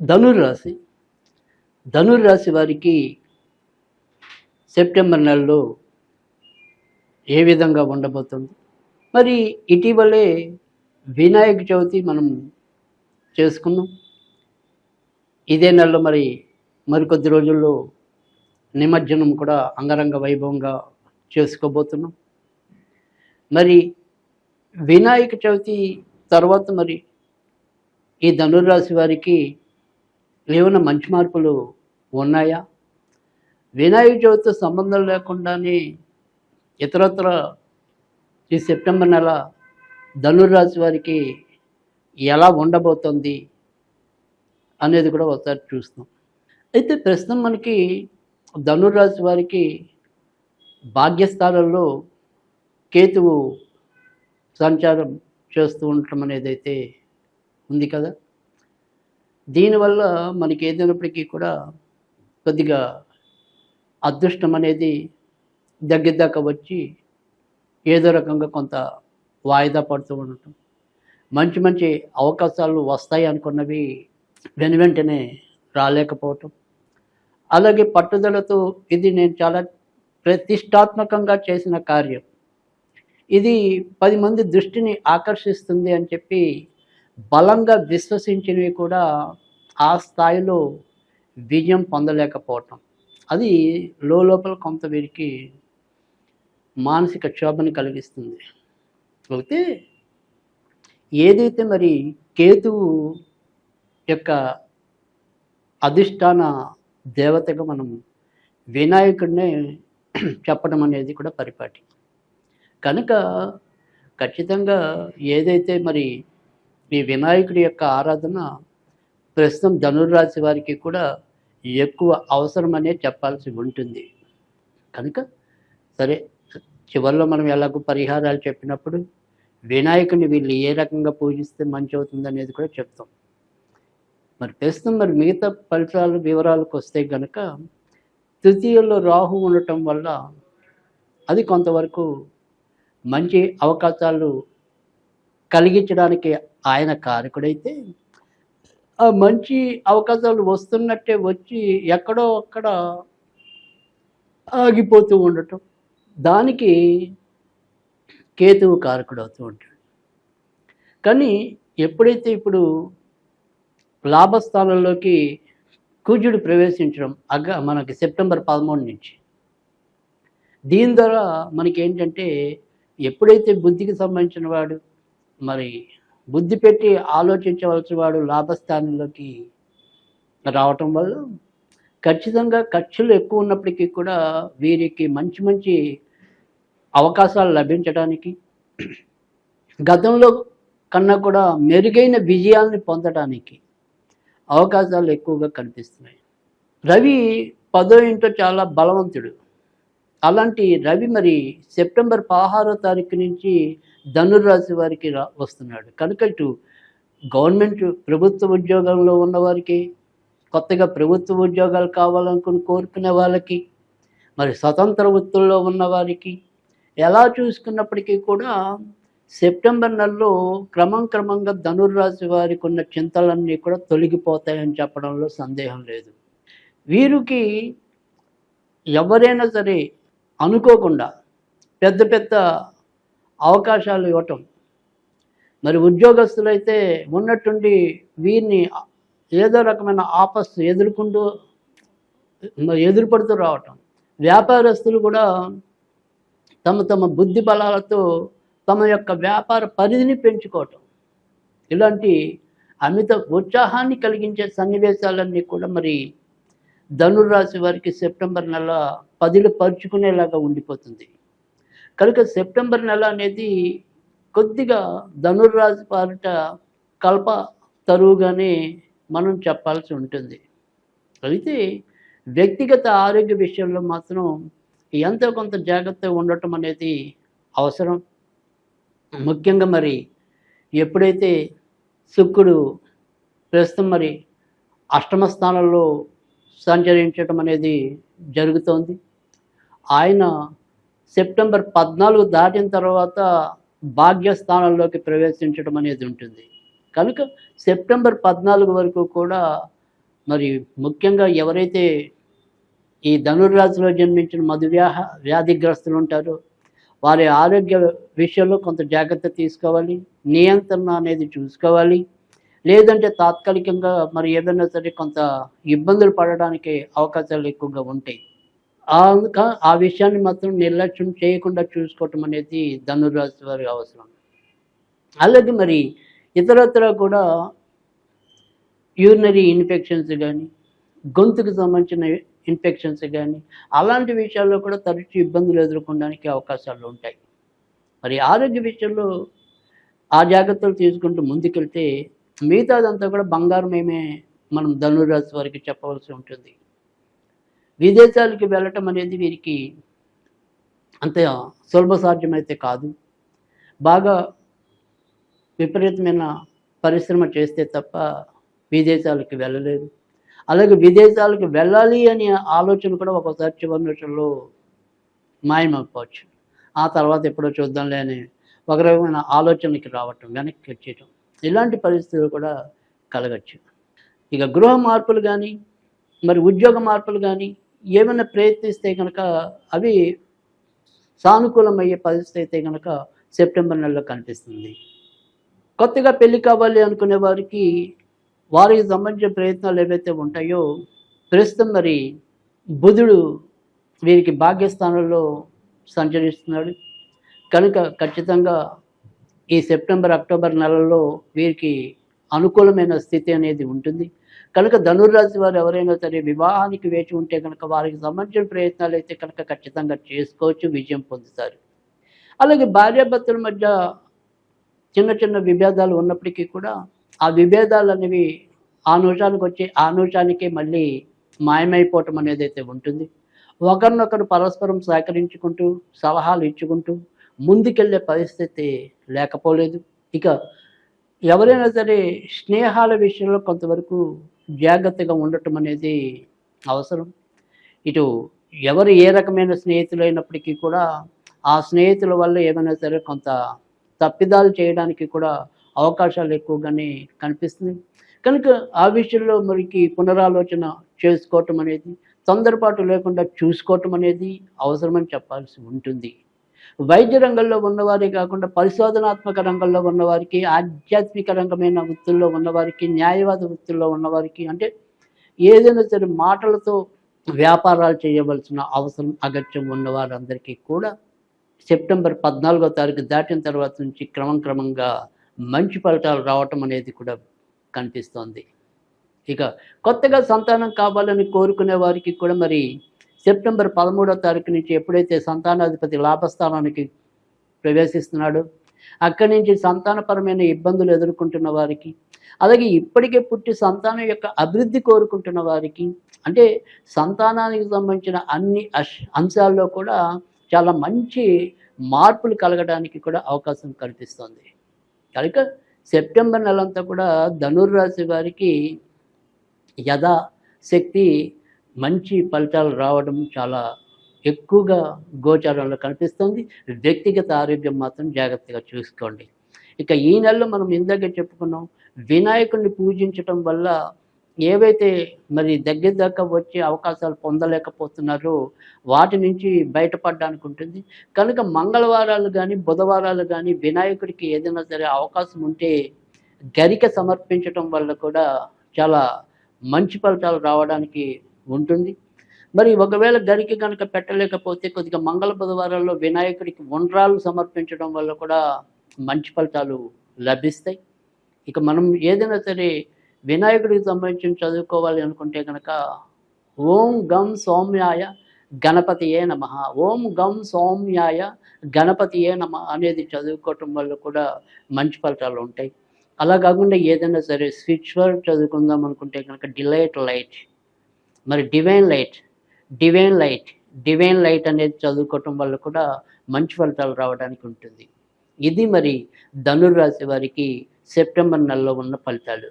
ధనుర్రాశి. ధనుర్రాశి వారికి సెప్టెంబర్ నెలలో ఏ విధంగా ఉండబోతుంది? మరి ఇటీవలే వినాయక చవితి మనం చేసుకున్నాం. ఇదే నెలలో మరి మరికొద్ది రోజుల్లో నిమజ్జనం కూడా అంగరంగ వైభవంగా చేసుకోబోతున్నాం. మరి వినాయక చవితి తర్వాత మరి ఈ ధనుర్రాశి వారికి ఏమైనా మంచి మార్పులు ఉన్నాయా? వినాయక చవితితో సంబంధం లేకుండానే ఇతరత్ర ఈ సెప్టెంబర్ నెల ధనుర్రాశి వారికి ఎలా ఉండబోతుంది అనేది కూడా ఒకసారి చూస్తాం అయితే ప్రస్తుతం మనకి ధనుర్రాశి వారికి భాగ్యస్థానంలో కేతువు సంచారం చేస్తూ ఉండటం అనేది అయితే ఉంది కదా? దీనివల్ల మనకి ఏదైనప్పటికీ కూడా కొద్దిగా అదృష్టం అనేది దగ్గర దాకా వచ్చి ఏదో రకంగా కొంత వాయిదా పడుతూ ఉండటం. మంచి మంచి అవకాశాలు వస్తాయి అనుకున్నవి వెను వెంటనే రాలేకపోవటం. అలాగే పట్టుదలతో ఇది నేను చాలా ప్రతిష్టాత్మకంగా చేసిన కార్యం. ఇది పది మంది దృష్టిని ఆకర్షిస్తుంది అని చెప్పి బలంగా విశ్వసించినవి కూడా ఆ స్థాయిలో విజయం పొందలేకపోవటం. అది లోపల కొంత వీరికి మానసిక క్షోభని కలిగిస్తుంది. అయితే ఏదైతే మరి కేతువు యొక్క అధిష్టాన దేవతగా మనం వినాయకుడినే చెప్పడం అనేది కూడా పరిపాటి. కనుక ఖచ్చితంగా ఏదైతే మరి ఈ వినాయకుడి యొక్క ఆరాధన ప్రస్తుతం ధనుర్రాశి వారికి కూడా ఎక్కువ అవసరమనే చెప్పాల్సి ఉంటుంది. కనుక సరే చివరిలో మనం ఎలాగో పరిహారాలు చెప్పినప్పుడు వినాయకుని వీళ్ళు ఏ రకంగా పూజిస్తే మంచి అవుతుంది అనేది కూడా చెప్తాం. మరి ప్రస్తుతం మరి మిగతా ఫలితాలు వివరాలకు వస్తే గనక తృతీయంలో రాహు ఉండటం వల్ల అది కొంతవరకు మంచి అవకాశాలు కలిగించడానికి ఆయన కారకుడైతే మంచి అవకాశాలు వస్తున్నట్టే వచ్చి ఎక్కడో అక్కడ ఆగిపోతూ ఉండటం. దానికి కేతువు కారకుడు అవుతూ ఉంటాడు. కానీ ఎప్పుడైతే ఇప్పుడు లాభస్థానంలోకి కుజుడు ప్రవేశించడం అగ్గ మనకి సెప్టెంబర్ పదమూడు నుంచి దీని ద్వారా మనకి ఏంటంటే ఎప్పుడైతే బుద్ధికి సంబంధించిన వాడు మరి బుద్ధి పెట్టి ఆలోచించవలసిన వాడు లాభస్థానంలోకి రావటం వల్ల ఖచ్చితంగా ఖర్చులు ఎక్కువ ఉన్నప్పటికీ కూడా వీరికి మంచి మంచి అవకాశాలు లభించడానికి గతంలో కన్నా కూడా మెరుగైన విజయాల్ని పొందడానికి అవకాశాలు ఎక్కువగా కనిపిస్తున్నాయి. రవి పదో ఇంట్లో చాలా బలవంతుడు. అలాంటి రవి మరి సెప్టెంబర్ పదహారో తారీఖు నుంచి ధనుర్రాశి వారికి రా వస్తున్నాడు. కనుక ఇటు గవర్నమెంట్ ప్రభుత్వ ఉద్యోగంలో ఉన్నవారికి కొత్తగా ప్రభుత్వ ఉద్యోగాలు కావాలనుకుని కోరుకునే వాళ్ళకి మరి స్వతంత్ర వృత్తుల్లో ఉన్నవారికి ఎలా చూసుకున్నప్పటికీ కూడా సెప్టెంబర్ నెలలో క్రమం క్రమంగా ధనుర్రాశి వారికి ఉన్న చింతలన్నీ కూడా తొలగిపోతాయని చెప్పడంలో సందేహం లేదు. వీరికి ఎవరైనా సరే అనుకోకుండా పెద్ద పెద్ద అవకాశాలు ఇవ్వటం. మరి ఉద్యోగస్తులైతే ఉన్నట్టుండి వీరిని ఏదో రకమైన ఆపస్సు ఎదుర్కొంటూ ఎదురుపడుతూ రావటం. వ్యాపారస్తులు కూడా తమ తమ బుద్ధి బలాలతో తమ యొక్క వ్యాపార పరిధిని పెంచుకోవటం. ఇలాంటి అమిత ఉత్సాహాన్ని కలిగించే సన్నివేశాలన్నీ కూడా మరి ధనుర్రాశి వారికి సెప్టెంబర్ నెల పదిలు పరుచుకునేలాగా ఉండిపోతుంది. కనుక సెప్టెంబర్ నెల అనేది కొద్దిగా ధనుర్రాశి వారిట కల్ప తరువుగానే మనం చెప్పాల్సి ఉంటుంది. అయితే వ్యక్తిగత ఆరోగ్య విషయంలో మాత్రం ఎంతో కొంత జాగ్రత్తగా ఉండటం అనేది అవసరం. ముఖ్యంగా మరి ఎప్పుడైతే శుక్రుడు ప్రస్తుతం మరి అష్టమ స్థానంలో సంచరించడం అనేది జరుగుతోంది. ఆయన సెప్టెంబర్ పద్నాలుగు దాటిన తర్వాత భాగ్యస్థానంలోకి ప్రవేశించడం అనేది ఉంటుంది. కనుక సెప్టెంబర్ పద్నాలుగు వరకు కూడా మరి ముఖ్యంగా ఎవరైతే ఈ ధనుర్రాశిలో జన్మించిన మధువ్యాహ వ్యాధిగ్రస్తులు ఉంటారో వారి ఆరోగ్య విషయంలో కొంత జాగ్రత్త తీసుకోవాలి. నియంత్రణ అనేది చూసుకోవాలి. లేదంటే తాత్కాలికంగా మరి ఏదైనా సరే కొంత ఇబ్బందులు పడడానికి అవకాశాలు ఎక్కువగా ఉంటాయి. ఆ విషయాన్ని మాత్రం నిర్లక్ష్యం చేయకుండా చూసుకోవటం అనేది ధనుర్రాశి వారికి అవసరం. అలాగే మరి ఇతరత్ర కూడా యూరినరీ ఇన్ఫెక్షన్స్ కానీ గొంతుకు సంబంధించిన ఇన్ఫెక్షన్స్ కానీ అలాంటి విషయాల్లో కూడా తరచు ఇబ్బందులు ఎదుర్కొనడానికి అవకాశాలు ఉంటాయి. మరి ఆరోగ్య విషయంలో ఆ జాగ్రత్తలు తీసుకుంటూ ముందుకెళ్తే మిగతాదంతా కూడా బంగారమేమే మనం ధనురాశి వారికి చెప్పవలసి ఉంటుంది. విదేశాలకి వెళ్ళటం అనేది వీరికి అంత సులభ సాధ్యమైతే కాదు. బాగా విపరీతమైన పరిశ్రమ చేస్తే తప్ప విదేశాలకు వెళ్ళలేదు. అలాగే విదేశాలకు వెళ్ళాలి అనే ఆలోచన కూడా ఒకసారి చివరి నిమిషంలో మాయమైపోవచ్చు. ఆ తర్వాత ఎప్పుడో చూద్దాంలే అని ఒక రకమైన ఆలోచనకి రావటం వెనక్కి వచ్చేయటం ఇలాంటి పరిస్థితులు కూడా కలగచ్చు. ఇక గృహ మార్పులు కానీ మరి ఉద్యోగ మార్పులు కానీ ఏమైనా ప్రయత్నిస్తే కనుక అవి సానుకూలమయ్యే పరిస్థితి అయితే కనుక సెప్టెంబర్ నెలలో కనిపిస్తుంది. కొత్తగా పెళ్ళి కావాలి అనుకునే వారికి వారికి సంబంధించిన ప్రయత్నాలు ఏవైతే ఉంటాయో ప్రస్తుతం మరి బుధుడు వీరికి భాగ్యస్థానంలో సంచరిస్తున్నాడు. కనుక ఖచ్చితంగా ఈ సెప్టెంబర్ అక్టోబర్ నెలలో వీరికి అనుకూలమైన స్థితి అనేది ఉంటుంది. కనుక ధనుర్రాశి వారు ఎవరైనా సరే వివాహానికి వేచి ఉంటే కనుక వారికి సంబంధించిన ప్రయత్నాలు అయితే కనుక ఖచ్చితంగా చేసుకోవచ్చు విజయం పొందుతారు. అలాగే భార్యాభర్తల మధ్య చిన్న చిన్న విభేదాలు ఉన్నప్పటికీ కూడా ఆ విభేదాలు అనేవి ఆ నోషానికి వచ్చి ఆ నిమిషానికే మళ్ళీ మాయమైపోవటం అనేది అయితే ఉంటుంది. ఒకరినొకరు పరస్పరం సహకరించుకుంటూ సలహాలు ఇచ్చుకుంటూ ముందుకెళ్ళే పరిస్థితి లేకపోలేదు. ఇక ఎవరైనా సరే స్నేహాల విషయంలో కొంతవరకు జాగ్రత్తగా ఉండటం అనేది అవసరం. ఇటు ఎవరు ఏ రకమైన స్నేహితులు అయినప్పటికీ కూడా ఆ స్నేహితుల వల్ల ఏమైనా సరే కొంత తప్పిదాలు చేయడానికి కూడా అవకాశాలు ఎక్కువగానే కనిపిస్తుంది. కనుక ఆ విషయంలో మరికి పునరాలోచన చేసుకోవటం అనేది తొందరపాటు లేకుండా చూసుకోవటం అనేది అవసరమని చెప్పాల్సి ఉంటుంది. వైద్య రంగంలో ఉన్నవారే కాకుండా పరిశోధనాత్మక రంగంలో ఉన్నవారికి ఆధ్యాత్మిక రంగమైన వృత్తుల్లో ఉన్నవారికి న్యాయవాద వృత్తుల్లో ఉన్నవారికి అంటే ఏదైనా సరే మాటలతో వ్యాపారాలు చేయవలసిన అవసరం అగత్యం ఉన్న వారందరికీ కూడా సెప్టెంబర్ పద్నాలుగో తారీఖు దాటిన తర్వాత నుంచి క్రమం క్రమంగా మంచి ఫలితాలు రావటం అనేది కూడా కనిపిస్తోంది. ఇక కొత్తగా సంతానం కావాలని కోరుకునే వారికి కూడా మరి సెప్టెంబర్ పదమూడో తారీఖు నుంచి ఎప్పుడైతే సంతానాధిపతి లాభస్థానానికి ప్రవేశిస్తున్నాడో అక్కడి నుంచి సంతానపరమైన ఇబ్బందులు ఎదుర్కొంటున్న వారికి అలాగే ఇప్పటికే పుట్టి సంతానం యొక్క అభివృద్ధి కోరుకుంటున్న వారికి అంటే సంతానానికి సంబంధించిన అన్ని అష్ అంశాల్లో కూడా చాలా మంచి మార్పులు కలగడానికి కూడా అవకాశం కల్పిస్తుంది. కనుక సెప్టెంబర్ నెలంతా కూడా ధనుర్రాశి వారికి యథా శక్తి మంచి ఫలితాలు రావడం చాలా ఎక్కువగా గోచారంలో కనిపిస్తుంది. వ్యక్తిగత ఆరోగ్యం మాత్రం జాగ్రత్తగా చూసుకోండి. ఇక ఈ నెలలో మనం ఇందాక చెప్పుకున్నాం వినాయకుడిని పూజించటం వల్ల ఏవైతే మరి దగ్గర దాకా వచ్చే అవకాశాలు పొందలేకపోతున్నారో వాటి నుంచి బయటపడడానికి ఉంటుంది. కనుక మంగళవారాలు కానీ బుధవారాలు కానీ వినాయకుడికి ఏదైనా సరే అవకాశం ఉంటే గరిక సమర్పించటం వల్ల కూడా చాలా మంచి ఫలితాలు రావడానికి ఉంటుంది. మరి ఒకవేళ గరికి కనుక పెట్టలేకపోతే కొద్దిగా మంగళ బుధవారాల్లో వినాయకుడికి ఉండ్రాలు సమర్పించడం వల్ల కూడా మంచి ఫలితాలు లభిస్తాయి. ఇక మనం ఏదైనా సరే వినాయకుడికి సంబంధించి చదువుకోవాలి అనుకుంటే కనుక ఓం గం సౌమ్యాయ గణపతియే నమ. ఓం గం సౌమ్యాయ గణపతియే నమ అనేది చదువుకోవటం వల్ల కూడా మంచి ఫలితాలు ఉంటాయి. అలా కాకుండా ఏదైనా సరే స్విచ్ వర్డ్ చదువుకుందాం అనుకుంటే కనుక డిలైట్ లైట్ మరి divine light divine light divine light అనేది చదువుకోవటం వల్ల కూడా మంచి ఫలితాలు రావడానికి ఉంటుంది. ఇది మరి ధనుర్రాశి వారికి సెప్టెంబర్ నెలలో ఉన్న ఫలితాలు.